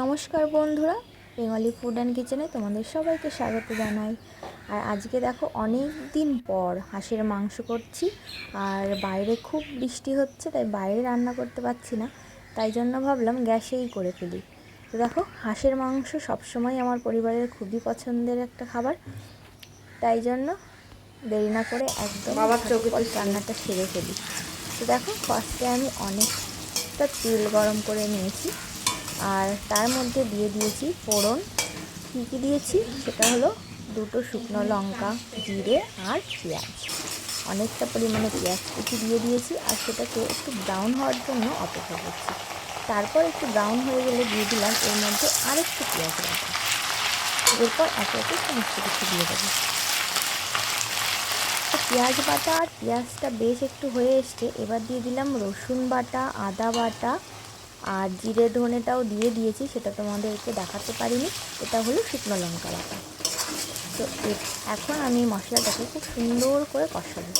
নমস্কার বন্ধুরা Bengali food and কিচেনে তোমাদের সবাইকে স্বাগত জানাই। আর আজকে দেখো অনেক দিন পর হাঁসের মাংস করছি আর বাইরে খুব বৃষ্টি হচ্ছে তাই বাইরে রান্না করতে পারছি না তাই জন্য ভাবলাম গ্যাসেই করে ফেলি। তো দেখো হাঁসের মাংস সবসময় আমার পরিবারের খুবই পছন্দের একটা খাবার তাই জন্য দেরি না করে একদম রান্নাটা সেরে ফেলি। তো দেখো ফার্স্টে আমি অনেকটা তেল গরম করে নিয়েছি। আর তার মধ্যে দিয়ে দিয়েছি ফোড়ন। কী কী দিয়েছি? সেটা হলো দুটো শুকনো লঙ্কা, জিরে আর পেঁয়াজ। অনেকটা পরিমাণে পেঁয়াজ কুচি দিয়ে দিয়েছি আর সেটাকে একটু ব্রাউন হওয়ার জন্য অপেক্ষা করছি। তারপর একটু ব্রাউন হয়ে গেলে দিয়ে দিলাম এর মধ্যে আরেকটু পেঁয়াজ রাখা এরপর একে একে সমস্ত কিছু দিয়ে দেবো। পেঁয়াজ বাটা আর পেঁয়াজটা বেশ একটু হয়ে এসছে। এবার দিয়ে দিলাম রসুন বাটা, আদা বাটা আর জিরে ধনেটাও দিয়ে দিয়েছি, সেটা তোমাদেরকে দেখাতে পারিনি। এটা হলো শুকনো লঙ্কা বাটা তো এখন আমি মশলাটাকে খুব সুন্দর করে কষাবো।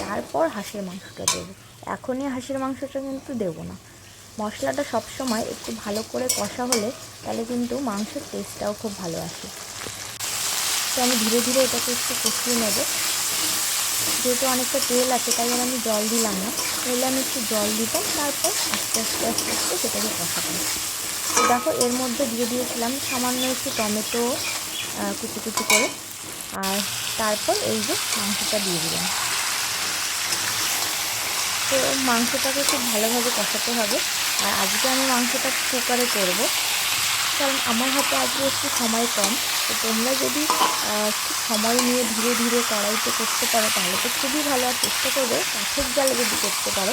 তারপর হাঁসের মাংসটা দেবো। এখনই হাঁসের মাংসটা কিন্তু দেবো না। মশলাটা সবসময় একটু ভালো করে কষা হলে তাহলে কিন্তু মাংসের টেস্টটাও খুব ভালো আসে। তো আমি ধীরে ধীরে এটাকে একটু কষিয়ে নেব। যেহেতু অনেকটা তেল আছে, তাই আমি জল দিলাম না। তাহলে আমি একটু জল দিতাম, তারপর আস্তে আস্তে আস্তে আস্তে সেটাকে কষাতাম। দেখো, এর মধ্যে দিয়ে দিয়েছিলাম সামান্য একটু টমেটো কুচি কুচি করে। আর তারপর এই যে মাংসটা দিয়ে দিলাম। তো মাংসটাকে খুব ভালোভাবে কষাতে হবে। আর আজকে আমি মাংসটা কুকারে করব। কারণ আমার হাতে আজকে একটু সময় কম, তো তোমরা যদি একটু সময় নিয়ে ধীরে ধীরে কড়াইতে করতে পারো, তাহলে তো খুবই ভালো আর চেষ্টা করবে কাঠের জালে যদি করতে পারো,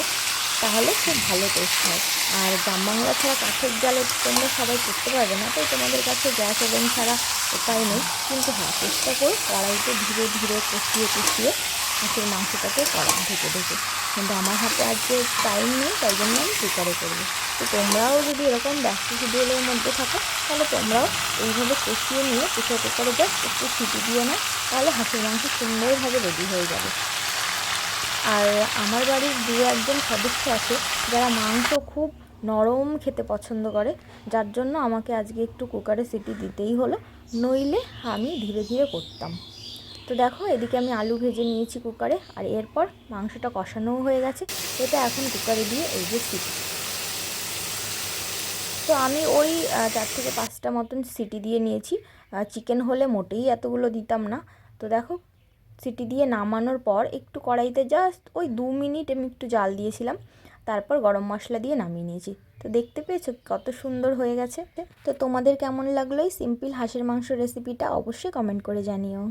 তাহলে খুব ভালো টেস্ট হয়। আর গ্রাম বাংলা ছাড়া কাঠের জালে তোমরা সবাই করতে পারবে না, তাই তোমাদের কাছে গ্যাস ওভেন ছাড়া উপায় নেই। কিন্তু হ্যাঁ চেষ্টা করো কড়াইতে ধীরে ধীরে কষিয়ে কষিয়ে হাঁসের মাংসটাকে কড়া ঢেকে ঢেকে কিন্তু আমার হাতে আজকে টাইম নেই, তাই জন্য আমি কুকারে করব। তো তোমরাও যদি এরকম ব্যস্ত শিডিউলের মধ্যে থাকো, তাহলে তোমরাও এইভাবে কষিয়ে নিয়ে প্রেশার কুকারে জাস্ট একটু সিটি দিয়ে নাও, তাহলে হাঁসের মাংস সুন্দরভাবে রেডি হয়ে যাবে। আর আমার বাড়ির দু একজন সদস্য আছে, যারা মাংস খুব নরম খেতে পছন্দ করে, যার জন্য আমাকে আজকে একটু কুকারে সিটি দিতেই হলো, নইলে আমি ধীরে ধীরে করতাম। তো দেখো, এদিকে আমি আলু ভেজে নিয়েছি কুকারে, আর এরপর মাংসটা কষানোও হয়ে গেছে। এটা এখন কুকারে দিয়ে এই যে সিটি। তো আমি ওই চার থেকে পাঁচটা মতন সিটি দিয়ে নিয়েছি। চিকেন হলে মোটেই এতগুলো দিতাম না। তো দেখো, সিটি দিয়ে নামানোর পর একটু কড়াইতে জাস্ট ওই দু মিনিট আমি একটু জাল দিয়েছিলাম। তারপর গরম মশলা দিয়ে নামিয়ে নিয়েছি। তো দেখতে পেয়েছ কত সুন্দর হয়ে গেছে। তো তোমাদের কেমন লাগল এই সিম্পল হাঁসের মাংস রেসিপিটা অবশ্যই কমেন্ট করে জানিও।